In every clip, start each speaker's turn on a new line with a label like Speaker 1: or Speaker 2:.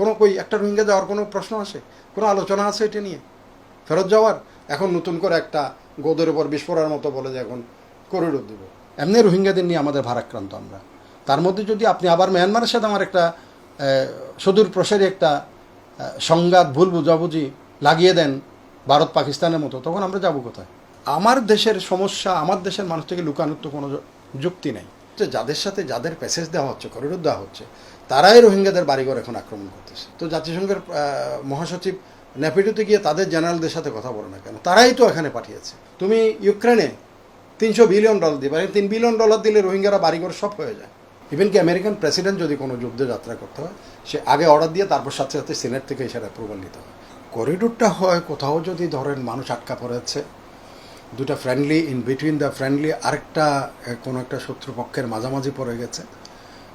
Speaker 1: কোনো কই, একটা রোহিঙ্গা যাওয়ার কোনো প্রশ্ন আসে? কোনো আলোচনা আছে এটা নিয়ে? ফেরত যাওয়ার? এখন নতুন করে একটা গোদের উপর বিস্ফোরার মতো বলে যে এখন করিডোর দেবো। এমনি রোহিঙ্গাদের নিয়ে আমাদের ভারাক্রান্ত আমরা। তার মধ্যে যদি আপনি আবার মিয়ানমারের সাথে আমার একটা সুদূর প্রসারী একটা সংঘাত, ভুল বুঝাবুঝি লাগিয়ে দেন ভারত পাকিস্তানের মতো, তখন আমরা যাব কোথায়? আমার দেশের সমস্যা, আমার দেশের মানুষ থেকে লুকানোর তো কোনো যুক্তি নেই। যে যাদের সাথে যাদের প্যাসেজ দেওয়া হচ্ছে করিডোর দেওয়া হচ্ছে, তারাই রোহিঙ্গাদের বাড়িঘর এখন আক্রমণ করতেছে। তো জাতিসংঘের মহাসচিব নেপিডোতে গিয়ে তাদের জেনারেলদের সাথে কথা বলে না কেন? তারাই তো এখানে পাঠিয়েছে। তুমি ইউক্রেনে তিনশো বিলিয়ন ডলার দিবে আর তিন বিলিয়ন ডলার দিলে রোহিঙ্গারা বাড়িঘর সব হয়ে যায়। ইভেন কি আমেরিকান প্রেসিডেন্ট যদি কোনো যুদ্ধে যাত্রা করতে হয়, সে আগে অর্ডার দিয়ে তারপর সাথে সাথে সিনেট থেকে সেটা অ্যাপ্রুভাল নিতে হয়। করিডোরটা হয় কোথাও যদি ধরেন মানুষ আটকা পড়েছে দুটা friendly in between the friendly আরেকটা কোনো একটা শত্রুপক্ষের মাঝামাঝি পড়ে গেছে।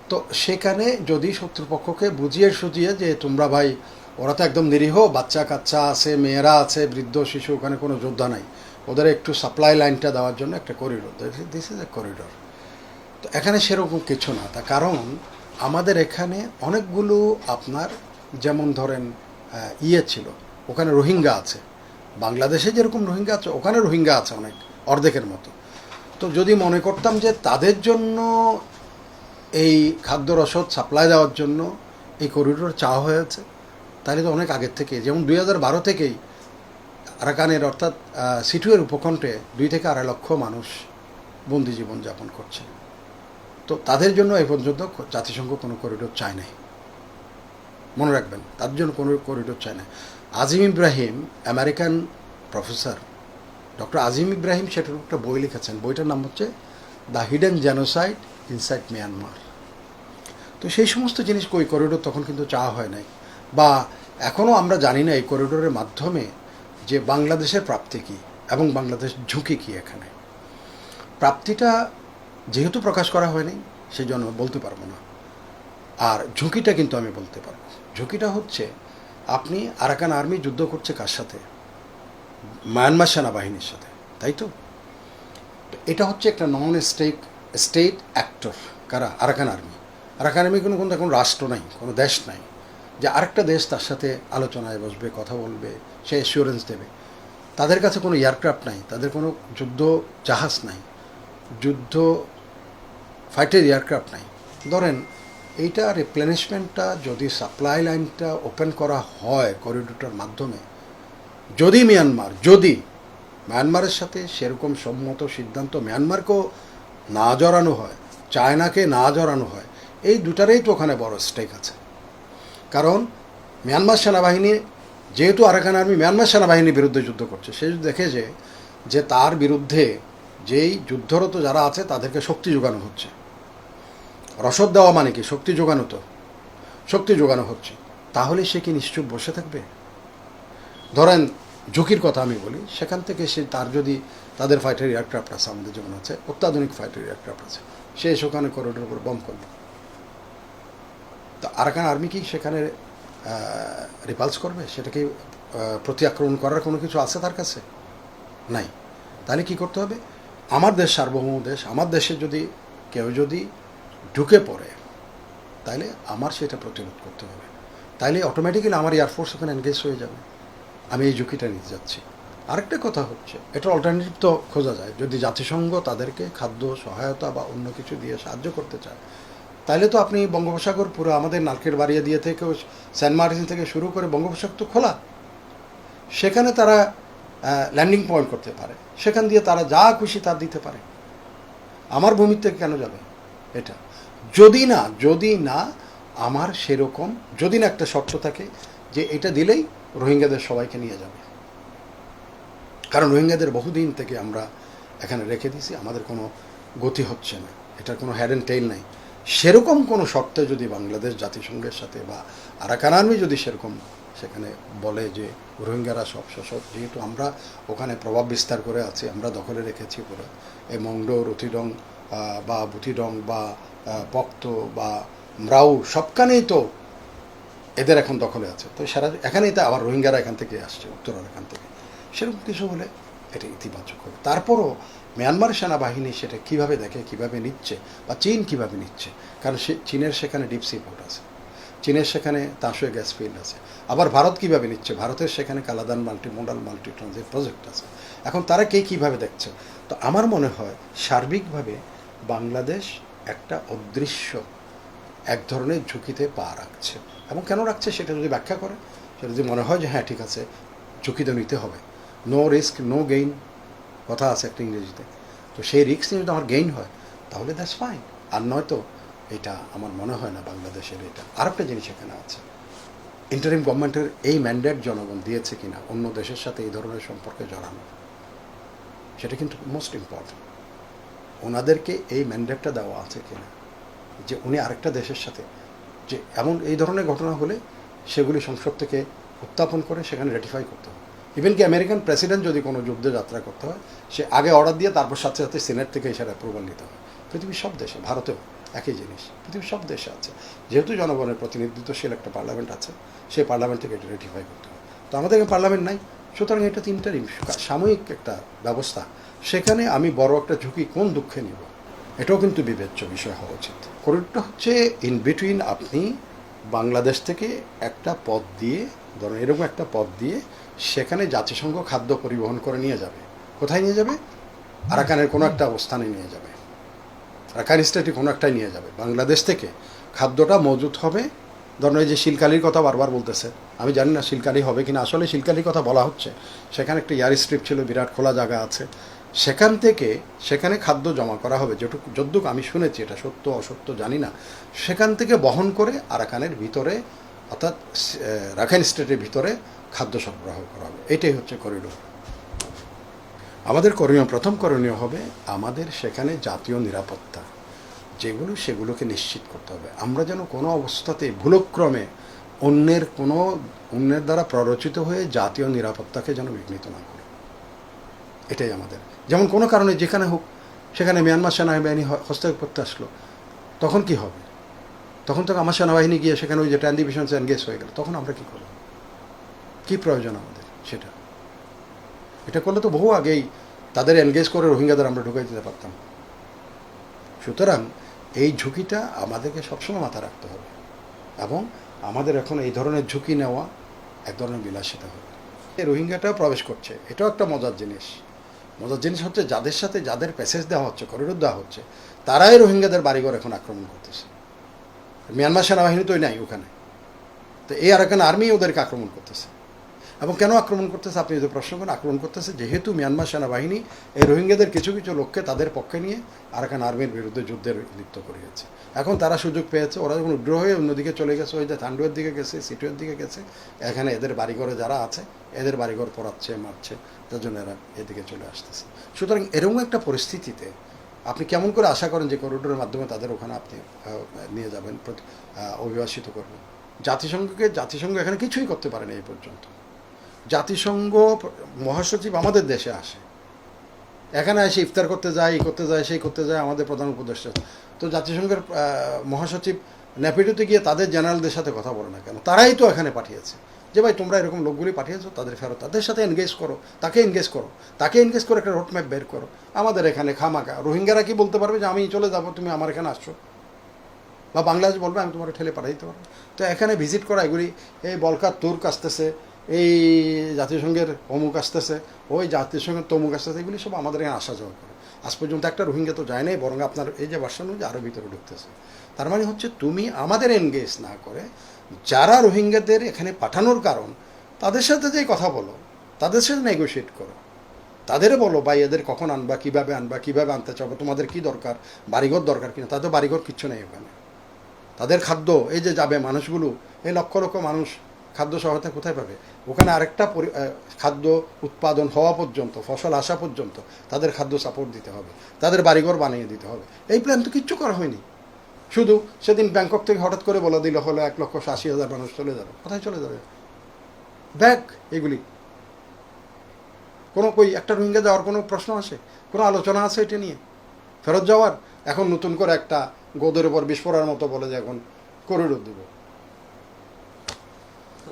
Speaker 1: তো সেখানে যদি শত্রুপক্ষকে বুঝিয়ে সুঝিয়ে যে তোমরা ভাই, ওরা তো একদম নিরীহ, বাচ্চা কাচ্চা আছে, মেয়েরা আছে, বৃদ্ধ, শিশু, ওখানে কোনো যোদ্ধা নাই। ওদের একটু সাপ্লাই লাইনটা দেওয়ার জন্য একটা corridor this is a corridor তো এখানে সেরকম কিছু না। তার কারণ, আমাদের এখানে অনেকগুলো আপনার, যেমন ধরেন ইয়ে ছিল। ওখানে রোহিঙ্গা আছে। বাংলাদেশে যেরকম রোহিঙ্গা আছে, ওখানে রোহিঙ্গা আছে অনেক, অর্ধেকের মতো। তো যদি মনে করতাম যে তাদের জন্য এই খাদ্য রসদ সাপ্লাই দেওয়ার জন্য এই করিডোর চাওয়া হয়েছে, তাহলে তো অনেক আগের থেকে যেমন দুই হাজার বারো থেকেই আরাকানের অর্থাৎ সিটুয়ের উপকণ্ঠে দুই থেকে আড়াই লক্ষ মানুষ বন্দি জীবন যাপন করছে। তো তাদের জন্য এই পর্যন্ত জাতিসংঘ কোনো করিডোর চায় নাই। মনে রাখবেন তার জন্য কোনো করিডোর চায় না Azeem Ibrahim, American professor. Doctor Azeem Ibrahim সেটার একটা বই লিখেছেন। বইটার নাম হচ্ছে the hidden genocide inside Myanmar. তো সেই সমস্ত জিনিস ওই করিডোর তখন কিন্তু চাওয়া হয় নাই। বা এখনও আমরা জানি না এই করিডোরের মাধ্যমে যে বাংলাদেশের প্রাপ্তি কী এবং বাংলাদেশ ঝুঁকি কী এখানে। প্রাপ্তিটা যেহেতু প্রকাশ করা হয়নি সেই জন্য বলতে পারব না। আর ঝুঁকিটা কিন্তু আমি বলতে পারব। ঝুঁকিটা হচ্ছে আপনি আরাকান আর্মি যুদ্ধ করছে কার সাথে? মায়ানমার সেনাবাহিনীর সাথে, তাই তো? এটা হচ্ছে একটা নন স্টেট স্টেট অ্যাক্টর কারা? Arakan Army. আরাকান আর্মি কোনো কোনো এখন রাষ্ট্র নাই, কোনো দেশ নাই। যে আরেকটা দেশ তার সাথে আলোচনায় বসবে, কথা বলবে, সে অ্যাসিওরেন্স দেবে। তাদের কাছে কোনো এয়ারক্রাফট নাই, তাদের কোনো যুদ্ধ জাহাজ নাই, যুদ্ধ ফাইটের এয়ারক্রাফট নাই। ধরেন এইটা রিপ্লেনিশমেন্টটা যদি সাপ্লাই লাইনটা ওপেন করা হয় করিডোরটার মাধ্যমে, যদি মিয়ানমার যদি মিয়ানমারের সাথে সেরকম সম্মত সিদ্ধান্ত মিয়ানমারকেও না জড়ানো হয় চায়নাকে না জড়ানো হয়, এই দুটারেই তো ওখানে বড় স্টেক আছে। কারণ মিয়ানমার সেনাবাহিনী, যেহেতু আরাকান আর্মি মিয়ানমার সেনাবাহিনীর বিরুদ্ধে যুদ্ধ করছে, সে দেখে যে যে তার বিরুদ্ধে যেই যুদ্ধরত যারা আছে তাদেরকে শক্তি যোগানো হচ্ছে। রসদ দেওয়া মানে কি? শক্তি যোগানো তো। শক্তি যোগানো হচ্ছে। তাহলে সে কি নিশ্চুপ বসে থাকবে? ধরেন, ঝুঁকির কথা আমি বলি, সেখান থেকে সে তার যদি তাদের ফাইটার এয়ারক্রাফট আছে, আমাদের যেমন আছে, অত্যাধুনিক ফাইটার এয়ারক্রাফট আছে, সে সেখানে করিডোর উপর বম করবে। তো আরাকান আর্মি কি সেখানে রিপালস করবে? সেটাকে প্রতি আক্রমণ করার কোনো কিছু আছে তার কাছে? নাই। তাহলে কি করতে হবে? আমার দেশ সার্বভৌম দেশ, আমার দেশে যদি, কেউ যদি ঢুকে পড়ে তাহলে আমার সেটা প্রতিরোধ করতে হবে। তাইলে অটোমেটিক্যালি আমার এয়ারফোর্স ওখানে এনগেজ হয়ে যাবে। আমি এই ঝুঁকিটা নিতে যাচ্ছি। আরেকটা কথা হচ্ছে, এটা অল্টারনেটিভ তো খোঁজা যায়। যদি জাতিসংঘ তাদেরকে খাদ্য, সহায়তা বা অন্য কিছু দিয়ে সাহায্য করতে চায় তাহলে তো আপনি বঙ্গোপসাগর পুরো আমাদের নারকেল বাড়িয়ে দিয়ে থেকে সেন্ট মার্টিন থেকে শুরু করে বঙ্গোপসাগর তো খোলা। সেখানে তারা ল্যান্ডিং পয়েন্ট করতে পারে। সেখান দিয়ে তারা যা খুশি তা দিতে পারে। আমার থেকে কেন যাবে এটা। যদি না যদি না আমার সেরকম যদি না একটা শর্ত থাকে যে এটা দিলেই রোহিঙ্গাদের সবাইকে নিয়ে যাবে। কারণ রোহিঙ্গাদের বহুদিন থেকে আমরা এখানে রেখে দিয়েছি আমাদের কোনো গতি হচ্ছে না এটার কোনো হ্যাড অ্যান্ড টেইল নাই। সেরকম কোনো শর্তে যদি বাংলাদেশ জাতিসংঘের সাথে বা আরাকান আর্মি যদি সেরকম সেখানে বলে যে রোহিঙ্গারা সব শাসক যেহেতু আমরা ওখানে প্রভাব বিস্তার করে আছি আমরা দখলে রেখেছি পুরো। এই মংড রথিডং আহ, বা বুথিডং বা পক্ত বা ম্রাউ সবখানেই তো এদের এখন দখলে আছে। তো সারা এখানেই তো আবার রোহিঙ্গারা এখান থেকে আসছে, উত্তরার এখান থেকে। সেরকম কিছু হলে এটা ইতিবাচক হবে। তারপরও মিয়ানমার সেনাবাহিনী সেটা কীভাবে দেখে, কীভাবে নিচ্ছে বা চীন কীভাবে নিচ্ছে? কারণ সে, চীনের সেখানে ডিপ সি পোর্ট আছে। চীনের সেখানে তাঁসুয়ে গ্যাস ফিল্ড আছে। আবার ভারত কীভাবে নিচ্ছে? ভারতের সেখানে Kaladan multi modal multi transit project আছে। এখন তারা কে কীভাবে দেখছে? তো আমার মনে হয় সার্বিকভাবে বাংলাদেশ একটা অদৃশ্য, এক ধরনের ঝুঁকিতে পা রাখছে। এবং কেন রাখছে সেটা যদি ব্যাখ্যা করে? সেটা যদি মনে হয় যে হ্যাঁ ঠিক আছে, ঝুঁকি তো নিতে হবে। নো রিস্ক নো গেইন কথা আছে একটা ইংরেজিতে। তো সেই রিস্ক নিয়ে যদি আমার গেইন হয়, তাহলে দ্যাটস ফাইন আর নয়তো এটা আমার মনে হয় না বাংলাদেশের এটা। আরেকটা জিনিস এখানে আছে। ইন্টারিম গভর্নমেন্টের এই ম্যান্ডেট জনগণ দিয়েছে কিনা, অন্য দেশের সাথে এই ধরনের সম্পর্কে জড়ানো সেটা কিন্তু মোস্ট ইম্পর্টেন্ট ওনাদেরকে এই ম্যান্ডেটটা দেওয়া আছে কিনা? যে উনি আরেকটা দেশের সাথে, যে এমন এই ধরনের ঘটনা হলে সেগুলি সংসদ থেকে উত্থাপন করে সেখানে রেটিফাই করতে হবে। ইভেন কি আমেরিকান প্রেসিডেন্ট যদি কোনো যুদ্ধে যাত্রা করতে হয়, সে আগে অর্ডার দিয়ে তারপর সাথে সাথে সিনেট থেকে সেটা অ্যাপ্রুভাল নিতে হয়। পৃথিবীর সব দেশে, ভারতেও একই জিনিস, পৃথিবীর সব দেশে আছে। যেহেতু জনগণের প্রতিনিধিত্বশীল একটা পার্লামেন্ট আছে, সেই পার্লামেন্ট থেকে এটা রেটিফাই করতে হবে। তো আমাদের পার্লামেন্ট নাই সুতরাং এটা তিনটা সাময়িক একটা ব্যবস্থা। সেখানে আমি বড় একটা ঝুঁকি কোন দুঃখে নিব? এটাও কিন্তু বিবেচ্য বিষয় হওয়া উচিত। করিডোরটা হচ্ছে ইন বিটুইন আপনি বাংলাদেশ থেকে একটা পথ দিয়ে, ধরুন এরকম একটা পথ দিয়ে সেখানে জাতিসংঘ খাদ্য পরিবহন করে নিয়ে যাবে। কোথায় নিয়ে যাবে? আরাকানের কোনো একটা অবস্থানে নিয়ে যাবে। আরাকান স্টেটে কোনো একটাই নিয়ে যাবে। বাংলাদেশ থেকে খাদ্যটা মজুত হবে ধরুন এই যে শিলকালির কথা বারবার বলতেছে, আমি জানি না শিলকালি হবে কিনা, আসলে শিলকালির কথা বলা হচ্ছে। সেখানে একটা ইয়ার স্ট্রিপ ছিল, বিরাট খোলা জায়গা আছে। সেখান থেকে সেখানে খাদ্য জমা করা হবে, যেটুকু যদ্দুক আমি শুনেছি, এটা সত্য, অসত্য জানি না। সেখান থেকে বহন করে আরাকানের ভিতরে, অর্থাৎ রাখাইন স্টেটের ভিতরে খাদ্য সরবরাহ করা হবে। এটাই হচ্ছে করিডোর। আমাদের করণীয়, প্রথম করণীয় হবে আমাদের সেখানে জাতীয় নিরাপত্তা। যেগুলো সেগুলোকে নিশ্চিত করতে হবে। আমরা যেন কোনো অবস্থাতে ভুলক্রমে অন্যের কোনো, অন্যের দ্বারা প্ররোচিত হয়ে জাতীয় নিরাপত্তাকে যেন বিঘ্নিত না করি। এটাই আমাদের। যেমন কোনো কারণে যেখানে হোক, সেখানে মিয়ানমার সেনাবাহিনী হস্তক্ষেপ করতে আসলো, তখন কি হবে? তখন তো আমার সেনাবাহিনী গিয়ে সেখানে ওই যে ট্যান ডিভিশন এনগেজ হয়ে গেল, তখন আমরা কি করব? কি প্রয়োজন আমাদের সেটা? এটা করলে তো বহু আগেই তাদের এনগেজ করে রোহিঙ্গাদের আমরা ঢুকাই দিতে পারতাম। সুতরাং এই ঝুঁকিটা আমাদেরকে সবসময় মাথা রাখতে হবে। এবং আমাদের এখন এই ধরনের ঝুঁকি নেওয়া এক ধরনের বিলাসিতা হবে। রোহিঙ্গাটাও প্রবেশ করছে। এটাও একটা মজার জিনিস। মজার জিনিস হচ্ছে যাদের সাথে যাদের প্যাসেজ দেওয়া হচ্ছে, করিডোর দেওয়া হচ্ছে, তারাই রোহিঙ্গাদের বাড়িঘর এখন আক্রমণ করতেছে। মিয়ানমার সেনাবাহিনী তোই নাই ওখানে। তো এই আরাকান আর্মি ওদেরকে আক্রমণ করতেছে। এবং কেন আক্রমণ করতেছে আপনি যদি প্রশ্ন করেন, আক্রমণ করতেছে যেহেতু মিয়ানমার সেনাবাহিনী এই রোহিঙ্গাদের কিছু কিছু লোককে তাদের পক্ষে নিয়ে আরাকান আর্মির বিরুদ্ধে যুদ্ধের লিপ্ত করিয়েছে। এখন তারা সুযোগ পেয়েছে, ওরা যখন উগ্র হয়ে অন্যদিকে চলে গেছে, ওই যে থান্ডুয়ের দিকে গেছে, সিটুয়ের দিকে গেছে, এখানে এদের বাড়িঘরে যারা আছে, এদের বাড়িঘর পড়াচ্ছে, মারছে, তার জন্য এরা এদিকে চলে আসতেছে। সুতরাং এরকম একটা পরিস্থিতিতে আপনি কেমন করে আশা করেন যে করিডোরের মাধ্যমে তাদের ওখানে আপনি নিয়ে যাবেন অভিবাসিত করবেন? জাতিসংঘকে, জাতিসংঘ এখানে কিছুই করতে পারেনি এই পর্যন্ত। জাতিসংঘ মহাসচিব আমাদের দেশে আসে। এখানে এসে ইফতার করতে যায় এই করতে যায়, সেই করতে যায়, আমাদের প্রধান উপদেষ্টা। তো জাতিসংঘের মহাসচিব ন্যাপিডোতে গিয়ে তাদের জেনারেলদের সাথে কথা বলে না কেন? তারাই তো এখানে পাঠিয়েছে। যে ভাই, তোমরা এরকম লোকগুলি পাঠিয়েছো, তাদের ফেরত, তাদের সাথে এনগেজ করো, তাকে এনগেজ করো, তাকে এনগেজ করে একটা রোডম্যাপ বের করো। আমাদের এখানে খামাকা রোহিঙ্গারা কি বলতে পারবে যে, আমি চলে যাব, তুমি আমার এখানে আসছো? বা বাংলাদেশ বলবে, আমি তোমার ঠেলে পাঠাই দিতে পারব। তো এখানে ভিজিট করা এগুলি, এই বলকার তুর্ক আসতেছে এই জাতিসংঘের অমুক আসতেছে, ওই জাতিসংঘের তমুক আসতেছে, এগুলি সব আমাদের এখানে আসা যাওয়া করে। আজ পর্যন্ত একটা রোহিঙ্গা তো যায় নাই, বরং আপনার এই যে বার্ষণ যে আরও ভিতরে ঢুকতেছে। তার মানে হচ্ছে তুমি আমাদের এনগেজ না করে, যারা রোহিঙ্গাদের এখানে পাঠানোর কারণ, তাদের সাথে যেই কথা বলো, তাদের সাথে নেগোশিয়েট করো। তাদের বলো, ভাই, এদের কখন আনবা, কীভাবে আনবা, কীভাবে আনতে চাবো তোমাদের কি দরকার, বাড়িঘর দরকার কিনা? তাদের বাড়িঘর কিচ্ছু নেই ওখানে। তাদের খাদ্য, এই যে যাবে মানুষগুলো, এই লক্ষ লক্ষ মানুষ খাদ্য সহায়তা কোথায় পাবে? ওখানে আরেকটা খাদ্য উৎপাদন হওয়া পর্যন্ত, ফসল আসা পর্যন্ত তাদের খাদ্য সাপোর্ট দিতে হবে। তাদের বাড়িঘর বানিয়ে দিতে হবে। এই প্ল্যান তো কিচ্ছু করা হয়নি। শুধু সেদিন ব্যাংকক থেকে হঠাৎ করে বলে দিল, হলো এক লক্ষ আশি হাজার মানুষ চলে যাবে। কোথায় চলে যাবে? ব্যাগ এগুলি। কোনো কই, একটা রোহিঙ্গা যাওয়ার কোনো প্রশ্ন আছে কোনো আলোচনা আছে এটা নিয়ে? ফেরত যাওয়ার? এখন নতুন করে একটা গোদের উপর বিস্ফোরার মতো বলে যে এখন করিডোর দেবো।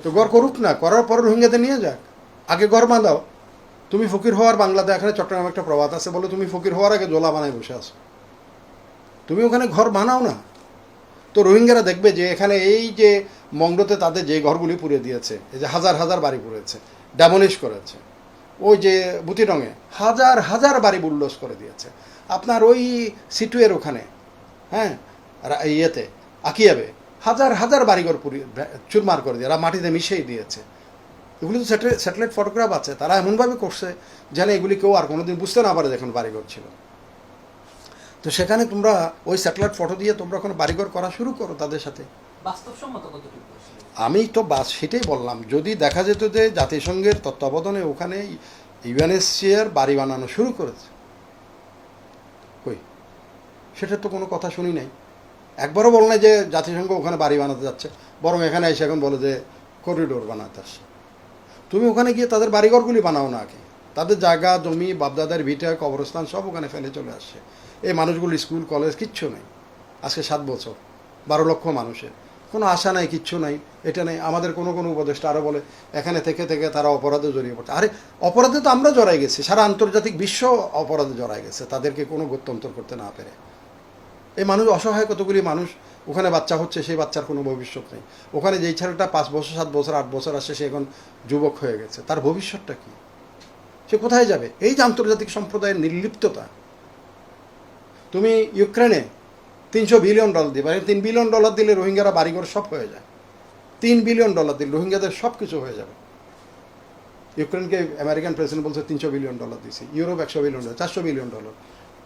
Speaker 1: তো গড় করুক না, করার পর রোহিঙ্গাদের নিয়ে যাক। আগে ঘর বাঁধাও। তুমি ফকির হওয়ার বাংলাতে এখানে চট্টগ্রামে একটা প্রবাদ আছে, বলে তুমি ফকির হওয়ার আগে জোলা বানায় বসে আছো। তুমি ওখানে ঘর বানাও না। তো রোহিঙ্গারা দেখবে যে এখানে এই যে মংডোতে তাদের যে ঘরগুলি পুড়ে দিয়েছে, এই যে হাজার হাজার বাড়ি পুড়েছে ড্যামলিশ করেছে, ওই যে বুতিরঙে হাজার হাজার বাড়ি বুল্ডোজ করে দিয়েছে। আপনার ওই সিটুয়ের ওখানে হ্যাঁ ইয়েতে, আকিয়াবে হাজার হাজার বাড়িঘর পুরি চুরমার করে দিয়ে এরা মাটিতে মিশিয়ে দিয়েছে। এগুলি তো স্যাটেলাইট ফটোগ্রাফ আছে তারা এমনভাবে করছে যেন এগুলি কেউ আর কোনোদিন বুঝতে না পারে দেখুন বাড়িঘর ছিল। তো সেখানে তোমরা ওই স্যাটেলাইট ফটো দিয়ে তোমরা কোনো বাড়িঘর করা শুরু করো তাদের সাথে।
Speaker 2: বাস্তবসম্মত
Speaker 1: আমি তো বাস সেটাই বললাম যদি দেখা যেত যে জাতিসংঘের তত্ত্বাবধানে ওখানে ইউএনএসসিআর বাড়ি বানানো শুরু করেছে। কই? সেটার তো কোনো কথা শুনি নাই। একবারও বল নাই যে জাতিসংঘ ওখানে বাড়ি বানাতে যাচ্ছে, বরং এখানে এসে এখন বলে যে করিডোর বানাতে আসছে। তুমি ওখানে গিয়ে তাদের বাড়িঘরগুলি বানাও না আগে। তাদের জায়গা, জমি, বাপদাদার ভিটা, কবরস্থান সব ওখানে ফেলে চলে আসছে। এই মানুষগুলো স্কুল, কলেজ, কিচ্ছু নেই। আজকে সাত বছর, বারো লক্ষ মানুষের। কোনো আশা নাই, কিচ্ছু নাই, এটা নেই। আমাদের কোনো কোনো উপদেষ্টা আরও বলে, এখানে থেকে থেকে তারা অপরাধে জড়িয়ে পড়ছে। আরে, অপরাধে তো আমরা জড়াই গেছি। সারা আন্তর্জাতিক বিশ্ব অপরাধে জড়াই গেছে। তাদেরকে কোনো গত্যন্তর করতে না পেরে। এই মানুষ অসহায়, কতগুলি মানুষ ওখানে বাচ্চা হচ্ছে, সেই বাচ্চার কোনো ভবিষ্যৎ নেই। ওখানে যেই ছেলেটা পাঁচ বছর, সাত বছর, আট বছর আসছে, সে এখন যুবক হয়ে গেছে। তার ভবিষ্যৎটা কি? সে কোথায় যাবে? এই যে আন্তর্জাতিক সম্প্রদায়ের নির্লিপ্ততা। তুমি ইউক্রেনে তিনশো বিলিয়ন ডলার দিবে মানে তিন বিলিয়ন ডলার দিলে রোহিঙ্গারা বাড়িঘর সব হয়ে যায়। তিন বিলিয়ন ডলার দিলে রোহিঙ্গাদের সব কিছু হয়ে যাবে। ইউক্রেনকে আমেরিকান প্রেসিডেন্ট বলছে, তিনশো বিলিয়ন ডলার দিয়েছে ইউরোপ একশো বিলিয়ন ডলার, চারশো বিলিয়ন ডলার।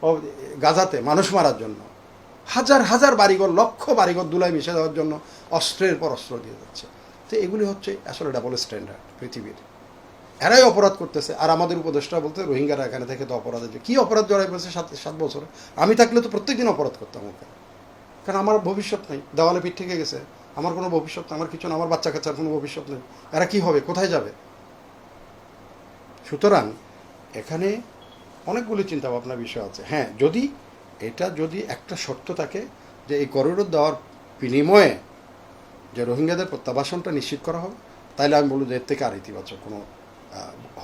Speaker 1: ও, গাজাতে মানুষ মারার জন্য। হাজার হাজার বাড়িঘর, লক্ষ বাড়িঘর দুলাই মিশে দেওয়ার জন্য অস্ত্রের পর অস্ত্র দিয়ে যাচ্ছে। তো এগুলি হচ্ছে আসলে ডাবল স্ট্যান্ডার্ড পৃথিবীর। এরাই অপরাধ করতেছে। আর আমাদের উপদেষ্টা বলতে রোহিঙ্গারা এখানে থেকে তো অপরাধে যে কী অপরাধ জড়াই পড়েছে সাত সাত বছরে? আমি থাকলে তো প্রত্যেকদিন অপরাধ করতাম ওকে। কারণ আমার ভবিষ্যৎ নেই। দেওয়ালে পিঠ থেকে গেছে। আমার কোনো ভবিষ্যৎ নেই। আমার কিছু আমার বাচ্চা কাচ্চার কোনো ভবিষ্যৎ নেই। এরা কি হবে? কোথায় যাবে? সুতরাং এখানে অনেকগুলি চিন্তা ভাবনার বিষয় আছে। হ্যাঁ যদি এটা যদি একটা শর্ত থাকে যে এই করিডোর দেওয়ার বিনিময়ে যে রোহিঙ্গাদের প্রত্যাবাসনটা নিশ্চিত করা হবে তাহলে আমি বলব যে এর থেকে আর ইতিবাচক কোনো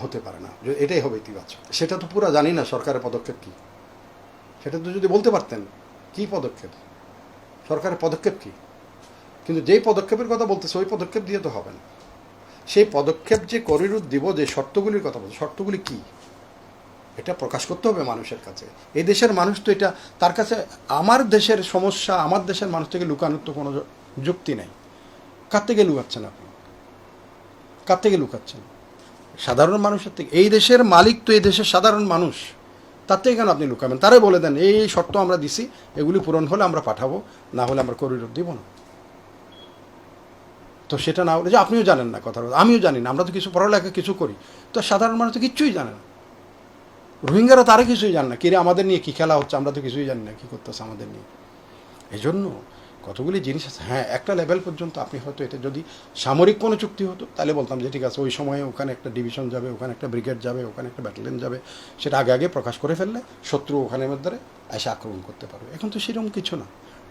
Speaker 1: হতে পারে না। এটাই হবে ইতিবাচক। সেটা তো পুরো জানি না সরকারের পদক্ষেপ কী। সেটা তো যদি বলতে পারতেন, কী পদক্ষেপ? সরকারের পদক্ষেপ কী? কিন্তু যেই পদক্ষেপের কথা বলতেছে, ওই পদক্ষেপ দিয়ে তো হবে না। সেই পদক্ষেপ যে করিডোর দিব, যে শর্তগুলির কথা বলছে, শর্তগুলি কী? এটা প্রকাশ করতে হবে মানুষের কাছে। এই দেশের মানুষ তো এটা, তার কাছে আমার দেশের সমস্যা, আমার দেশের মানুষ থেকে লুকানোর তো কোনো যুক্তি নেই। কার থেকে লুকাচ্ছেন আপনি? কার থেকে লুকাচ্ছেন? সাধারণ মানুষের থেকে। এই দেশের মালিক তো এই দেশের সাধারণ মানুষ। তার থেকে কেন আপনি লুকাবেন? তারাই বলে দেন, এই শর্ত আমরা দিছি, এগুলি পূরণ হলে আমরা পাঠাবো, না হলে আমরা করিডোর দিব না। তো সেটা না হলে যে আপনিও জানেন না কথা। আমিও জানি না, আমরা তো কিছু পড়ালেখা কিছু করি। তো সাধারণ মানুষ তো কিচ্ছুই জানে না। রোহিঙ্গারা তারা কিছুই জান না। কিরে আমাদের নিয়ে কী খেলা হচ্ছে? আমরা তো কিছুই জানি না কী করতেছে আমাদের নিয়ে। এই জন্য কতগুলি জিনিস আছে। হ্যাঁ একটা লেভেল পর্যন্ত আপনি হয়তো এটা যদি সামরিক কোনো চুক্তি হতো, তাহলে বলতাম যে, ঠিক আছে, ওই সময়ে ওখানে একটা ডিভিশন যাবে, ওখানে একটা ব্রিগেড যাবে, ওখানে একটা ব্যাটালিয়ন যাবে। সেটা আগে আগে প্রকাশ করে ফেললে শত্রু ওখানের মধ্যে এসে আক্রমণ করতে পারবে। এখন তো সেরকম কিছু না।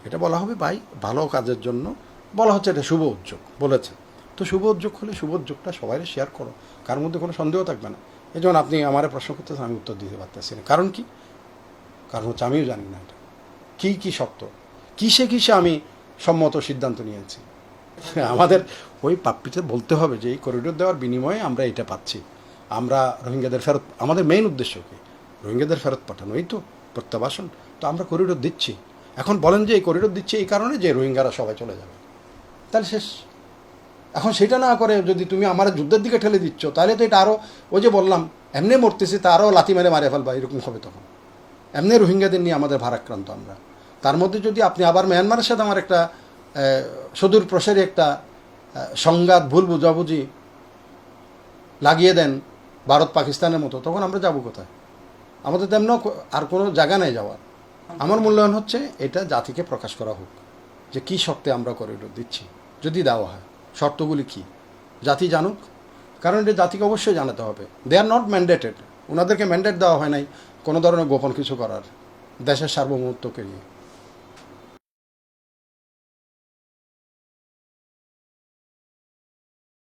Speaker 1: এটা বলা হবে, ভাই, ভালো কাজের জন্য বলা হচ্ছে এটা শুভ উদ্যোগ, বলেছে। তো শুভ উদ্যোগ হলে শুভ উদ্যোগটা সবাই শেয়ার করো। কার মধ্যে কোনো সন্দেহ থাকবে না। এই যেমন আপনি আমার প্রশ্ন করতেছেন, আমি উত্তর দিতে পারতেছি না। কারণ কি? কারণ হচ্ছে আমিও জানি না এটা। কী কী শর্ত? কিসে কিসে আমি সম্মত সিদ্ধান্ত নিয়েছি? আমাদের ওই পাপ্পিতে বলতে হবে যে, এই করিডোর দেওয়ার বিনিময়ে আমরা এটা পাচ্ছি। আমরা রোহিঙ্গাদের ফেরত, আমাদের মেইন উদ্দেশ্য কি? রোহিঙ্গাদের ফেরত পাঠানো, এই তো, প্রত্যাবাসন। তো আমরা করিডোর দিচ্ছি। এখন বলেন যে, এই করিডোর দিচ্ছি এই কারণে যে রোহিঙ্গারা সবাই চলে যাবে। তাহলে শেষ। এখন সেটা না করে যদি তুমি আমার যুদ্ধের দিকে ঠেলে দিচ্ছ, তাহলে তো এটা আরও ওই যে বললাম, এমনি মরতেছি তা আরও লাথি মেরে মারে ফেলবা, এরকম হবে তখন। এমনি রোহিঙ্গাদের নিয়ে আমাদের ভারাক্রান্ত আমরা। তার মধ্যে যদি আপনি আবার মিয়ানমারের সাথে আমার একটা সুদূর প্রসারী একটা সংঘাত, ভুল বুঝাবুঝি লাগিয়ে দেন ভারত পাকিস্তানের মতো, তখন আমরা যাব কোথায়? আমাদের তেমন আর কোনো জায়গা নেই যাওয়ার। আমার মূল্যায়ন হচ্ছে এটা জাতিকে প্রকাশ করা হোক, যে কী শর্তে আমরা করে দিচ্ছি, যদি দেওয়া হয়। শর্তগুলি কী? জাতি জানুক। কারণ এটা জাতিকে অবশ্যই জানাতে হবে। দে আর নট ম্যান্ডেটেড ওনাদেরকে ম্যান্ডেট দেওয়া হয় নাই কোনো ধরনের গোপন কিছু করার। দেশের সার্বভৌমত্বকে নিয়ে।